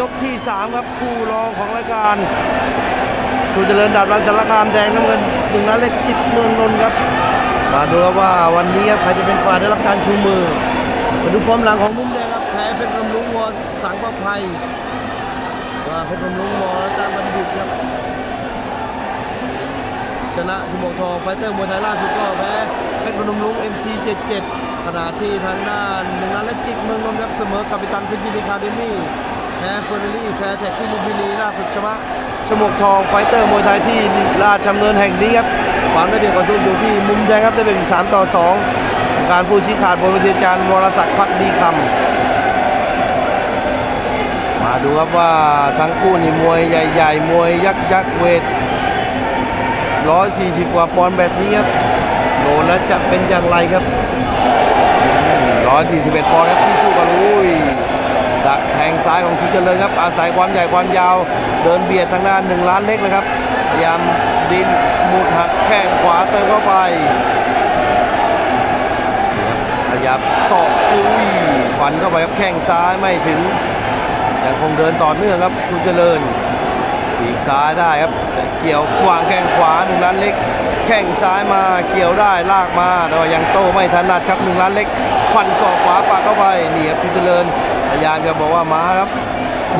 ยกที่ 3 ครับคู่รองของรายการชูเจริญดาบรันสารคามแดงน้ำเงินหนึ่งนัดเล็กจิตเมืองนนท์ครับมาดูครับว่าวันนี้ใครจะเป็นฝ่ายได้รับการชูมือมาดูฟอร์มหลังของมุมแดงครับแพ้เพชรบำรุงวอสังประภัยว่าเพชรบำรุงวอและตามบัณฑิตครับชนะทีมบกทองไฟเตอร์มวยไทยล่าสุดก็แพ้เพชรพนมรุ้ง MC77 ขณะที่ทางด้านหนึ่งนัดและจิกเมืองนนท์ครับเสมอกับปิตันเพชรยินดีคาเดมี่ แพ้เฟอร์รารี่แพ้แท็กที่ลุมพินีล่าสุดชนะชมกทองไฟเตอร์มวยไทยที่ราชดำเนินแห่งนี้ครับความได้เปรียบของทุนอยู่ที่มุมแดงครับได้เป็น3ต่อ2การผู้ชี้ขาดบนเวทีอาจารย์วรศักดิ์พักดีคำมาดูครับว่าทั้งคู่นี่มวยใหญ่ๆ มวยยักษ์ยักษ์เวท140กว่าปอนด์แบบนี้ครับโดนแล้วจะเป็นอย่างไรครับ141ปอนด์ครับที่สู้กันอุ้ แทงซ้ายของชุดเจริญครับ อาศัยความใหญ่ความยาว เดินเบียดทางด้านหนึ่งล้านเล็กเลยครับ พยายามดินหมุดหักแข้งขวาเติมเข้าไปขยับศอกอุ้ยฟันเข้าไปครับแข้งซ้ายไม่ถึงยังคงเดินต่อเนื่องครับชุดเจริญถีบซ้ายได้ครับแต่เกี่ยววางแข้งขวาหนึ่งล้านเล็ก แข้งซ้ายมาเกี่ยวได้ลากมาแต่ว่ายังโตไม่ถนัดครับหนึ่งล้านเล็ก ฟันศอกขวาปากเข้าไปนี่ครับชุดเจริญ พยายามจะบอกว่ามาครับ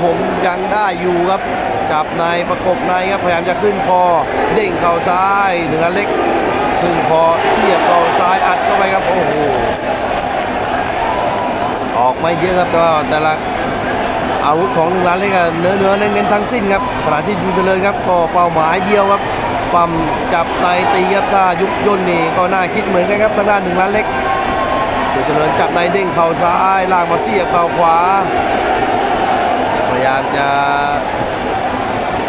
ผมยังได้อยู่ครับ จับในประกบในครับ พยายามจะขึ้นคอเด้งเข่าซ้ายหนึ่งล้านเล็ก ขึ้นคอเฉียบเข่าซ้ายอัดเข้าไปครับ โอ้โห ออกไม่เยอะครับแต่ว่าแต่ละอาวุธของหนึ่งล้านเล็กเนื้อเนื้อเน้นทั้งสิ้นครับขณะที่ยูเจริญครับก็เป้าหมายเดียวครับปั๊มจับในตีครับถ้ายุบย่นนี่ก็น่าคิดเหมือนกันครับทางด้านหนึ่งล้านเล็ก ยูเจริญจับในเด้งเข่าซ้ายลากมาเสียบเข่าขวา พยายามจะ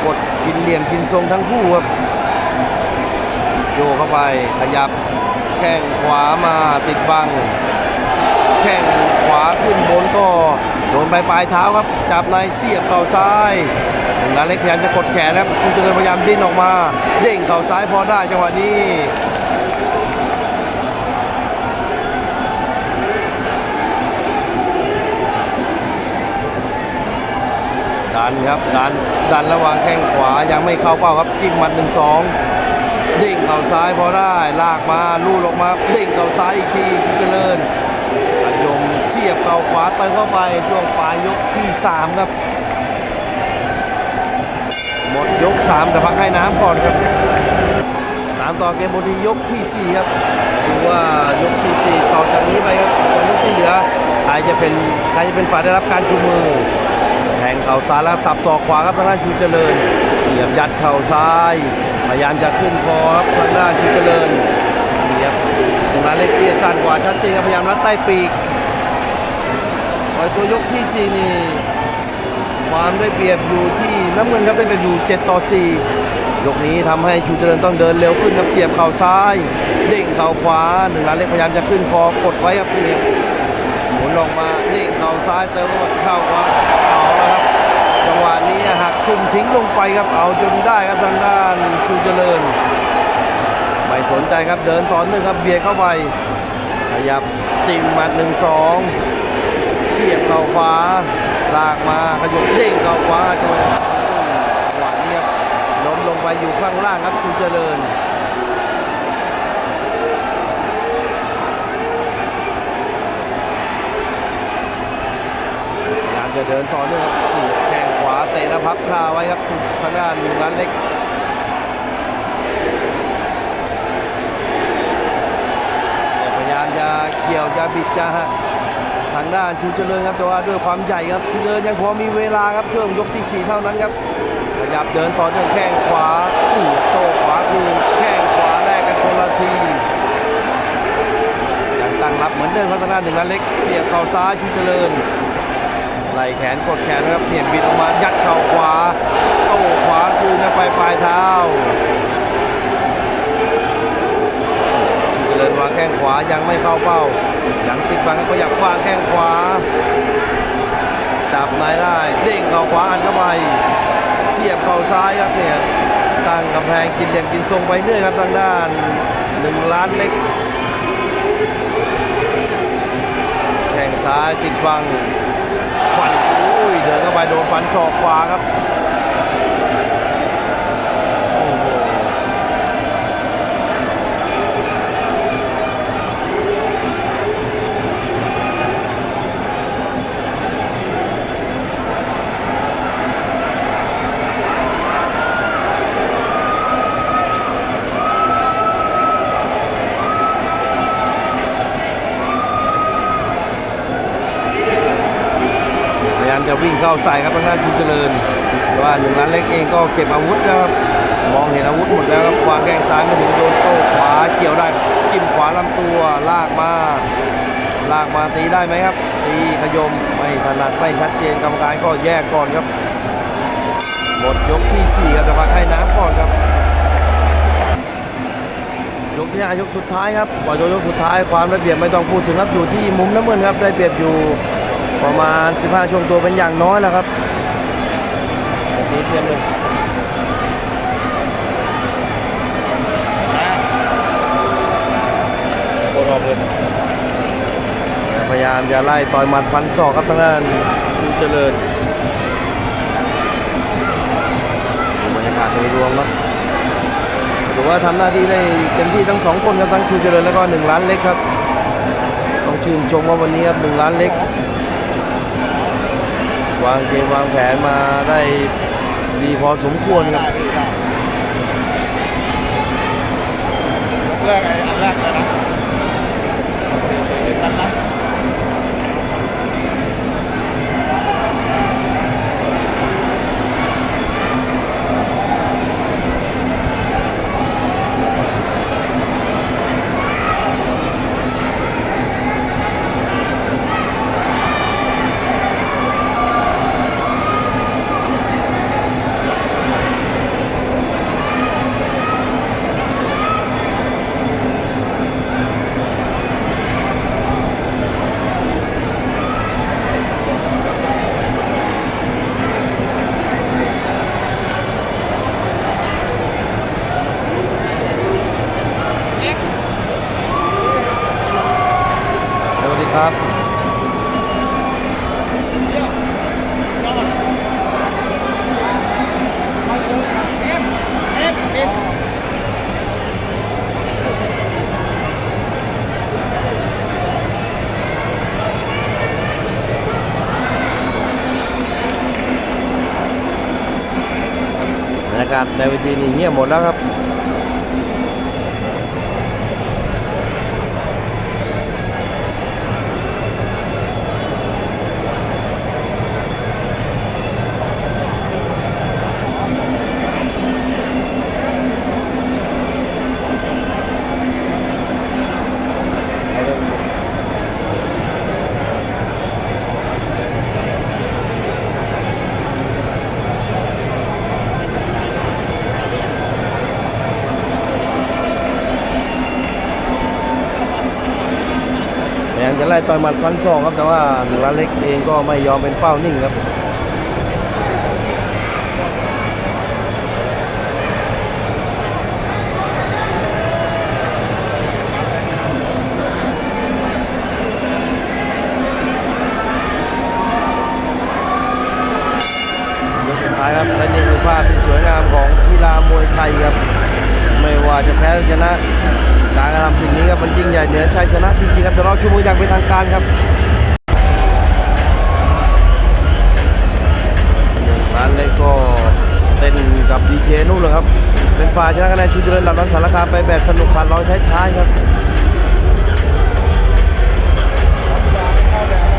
กดกินเหลี่ยมกินทรงทั้งคู่ครับโยเข้าไปขยับแข้งขวามาติดบัง แข้งขวาขึ้นบนก็โดนปลายปลายเท้าครับ จับในเสียบเข่าซ้ายหนึ่งนาเล็กพยายามจะกดแขนครับชูเจริญพยายามดิ้นออกมา เด้งเข่าซ้ายพอได้จังหวะนี้ ดันครับดันดันระหว่างแข้งขวายังไม่เข้าเป้าครับจิ้มมัดหนึ่งสองเด้งเข่าซ้ายพอได้ลากมาลูดออกมาเด้งเข่าซ้ายอีกทีชูเจริญอัยมเสียบเข่าขวาเติมเข้าไปช่วงปลายยกที่3ครับหมดยก3แต่พักให้น้ำก่อนครับตามต่อเกมบนที่ยกทีสี่4 ครับดูว่ายกทีสี่ 4 ต่อจากนี้ไปครับยกที่เหลือใครจะเป็นใครจะเป็นฝ่ายได้รับการชูมือ แทงเข่าซ้ายแล้วสับศอกขวาครับทางด้านชูเจริญเหยียบยัดเข่าซ้าย พยายามจะขึ้นคอครับทางด้านชูเจริญเหยียบตรงนั้นเล็กเตี้ยสั้นกว่าชัดเจนครับพยายามรัดใต้ปีกปล่อยตัวยกที่สี่นี่ความได้เปรียบอยู่ที่น้ำเงินครับได้เปรียบอยู่ 7 ต่อ 4 ยกนี้ทำให้ชูเจริญต้องเดินเร็วขึ้นครับเสียบเข่าซ้าย เด้งเข่าขวาหนึ่งล้านเล็กพยายามจะขึ้นคอกดไว้ครับนี่หมุนออกมาเด้งเข่าซ้ายเติมเข้าขวา จังหวะนี้หักทุ่มทิ้งลงไปครับเอาจนได้ครับทางด้านชูเจริญ ไม่สนใจครับเดินต่อเนื่องครับเบียดเข้าไปขยับจิ้มหมัดหนึ่งสองเฉียบเข่าขวาลากมาขยบเด้งเข่าขวาจังหวะหวะนี้ครับล้มลงไปอยู่ข้างล่างครับชูเจริญพยายามจะเดินต่อเนื่องาเตะแล้วพับคาไว้ครับชุดทางด้านหนึ่งล้านเล็กพยายามจะเกี่ยวจะบิดจะหักทางด้านชูเจริญครับแต่ว่าด้วยความใหญ่ครับชูเจริญยังพอมีเวลาครับช่วงยกที่ 4 เท่านั้นครับขยับเดินต่อเนื่องแข้งขวาตีโตขวาคืนแข้งขวาแลกกันคนละทียังตั้งรับเหมือนเดิมพัฒนาหนึ่งล้นเล็กเสียบเข่าซ้ายชูเจริญ ล่แขนกดแขนนะครับเนี่ยบิดออกมายัดเข่าขวา โต้ขวาคืนเข้าไปปลายเท้าชูเจริญวางแข้งขวายังไม่เข้าเป้ายังติดบังก็อยากวางแข้งขวา จับนายได้เด้งเข่าขวาอันเข้าไปเสียบเข่าซ้ายครับเนี่ยตั้งกำแพงกินเหลี่ยมกินทรงไปเรื่อยครับทางด้านหนึ่งล้านเล็กแข้งซ้ายติดบัง ควันอุ้ยเดินเข้าไปโดนฟันศอกขวาครับ จะวิ่งเข้าใส่ครับทางด้านชูเจริญแต่ว่าหนึ่งล้านเล็กเองก็เก็บอาวุธแล้วครับมองเห็นอาวุธหมดแล้วครับวางแข้งซ้ายมาถึงโดนโต้ขวาเกี่ยวได้จิ้มขวาลำตัวลากมาลากมาตีได้ไหมครับ ตีขยมไม่ถนัดไม่ชัดเจนกรรมการก็แยกก่อนครับหมดยกที่ 4 ครับจะพักให้น้ำก่อนครับ ยกที่5ยกสุดท้ายครับก่อนยกยกสุดท้ายความระเบียบไม่ต้องพูดถึงครับอยู่ที่มุมน้ำเงินครับได้เปรียบอยู่ ประมาณ 15 ช่วงตัวเป็นอย่างน้อยแล้วครับนี่เตรียมเลยโคตรออกเลยพยายามจะไล่ต่อยหมัดฟันศอกครับทางด้านชูเจริญดูบรรยากาศโดยรวมครับถือว่าทำหน้าที่ได้เต็มที่ทั้งสองคนครับทั้งชูเจริญแล้วก็หนึ่งล้านเล็กครับ ต้องชื่นชมว่าวันนี้ครับหนึ่งล้านเล็ก วางเกมวางแผนมาได้ดีพอสมควรครับ แรกไอ้อันแรกเลากาศในเวทีนี้เงียบหมดแล้วครับ ต่อยหมัดฟันศอกครับแต่ว่าหนึ่งล้านเล็กเองก็ไม่ยอมเป็นเป้านิ่งครับ ยกสุดท้ายครับและนี่คือภาพที่สวยงามของกีฬามวยไทยครับ ไม่ ว่าจะแพ้ชนะการกระทำสิ่งนี้ครับมันยิ่งใหญ่เหนือชัยชนะจริงๆครับจะรอชูมืออย่างเป็นทางการครับร้านเล็กก็เต้นกับดีเจนู่นเลยครับ เป็นฝ่ายชนะคะแนนชูเจริญหลับนันสารคามไปแบบสนุกขาดร้อยท้ายๆครับ